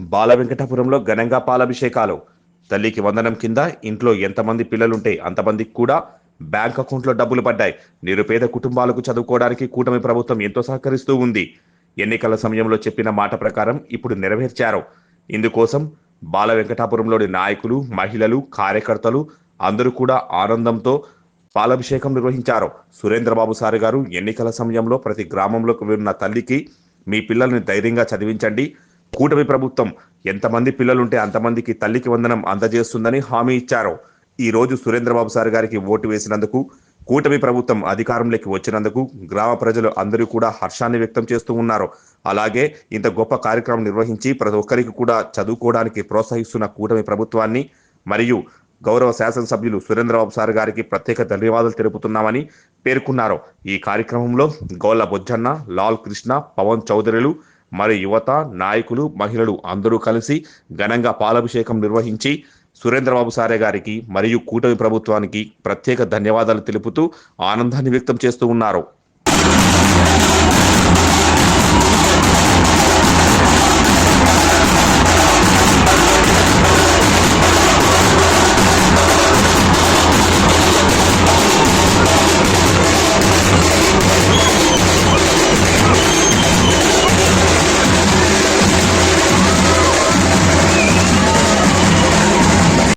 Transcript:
బాల వెంకటాపురంలో ఘనంగా పాలాభిషేకాలు. తల్లికి వందనం కింద ఇంట్లో ఎంతమంది పిల్లలుంటే అంతమందికి కూడా బ్యాంక్ అకౌంట్లో డబ్బులు పడ్డాయి. నిరుపేద కుటుంబాలకు చదువుకోవడానికి కూటమి ప్రభుత్వం ఎంతో సహకరిస్తూ ఉంది. ఎన్నికల సమయంలో చెప్పిన మాట ప్రకారం ఇప్పుడు నెరవేర్చారు. ఇందుకోసం బాల వెంకటాపురంలోని నాయకులు మహిళలు కార్యకర్తలు అందరూ కూడా ఆనందంతో పాలాభిషేకం నిర్వహించారు. సురేంద్రబాబు సార్ గారు ఎన్నికల సమయంలో ప్రతి గ్రామంలోకి ఉన్న తల్లికి మీ పిల్లల్ని ధైర్యంగా చదివించండి. కూటమి ప్రభుత్వం ఎంతమంది పిల్లలుంటే అంతమందికి తల్లికి వందనం అందజేస్తుందని హామీ ఇచ్చారు. ఈ రోజు సురేంద్రబాబు సార్ గారికి ఓటు వేసినందుకు కూటమి ప్రభుత్వం అధికారంలోకి వచ్చినందుకు గ్రామ ప్రజలు అందరూ కూడా హర్షాన్ని వ్యక్తం చేస్తూ ఉన్నారు. అలాగే ఇంత గొప్ప కార్యక్రమం నిర్వహించి ప్రతి ఒక్కరికి కూడా చదువుకోవడానికి ప్రోత్సహిస్తున్న కూటమి ప్రభుత్వాన్ని మరియు గౌరవ శాసనసభ్యులు సురేంద్రబాబు సార్ గారికి ప్రత్యేక ధన్యవాదాలు తెలుపుతున్నామని పేర్కొన్నారు. ఈ కార్యక్రమంలో గౌల బొజ్జన్న లాల్ కృష్ణ పవన్ చౌదరులు మరి యువత నాయకులు మహిళలు అందరూ కలిసి ఘనంగా పాలాభిషేకం నిర్వహించి సురేంద్రబాబు సారే గారికి మరియు కూటమి ప్రభుత్వానికి ప్రత్యేక ధన్యవాదాలు తెలుపుతూ ఆనందాన్ని వ్యక్తం చేస్తూ ఉన్నారు.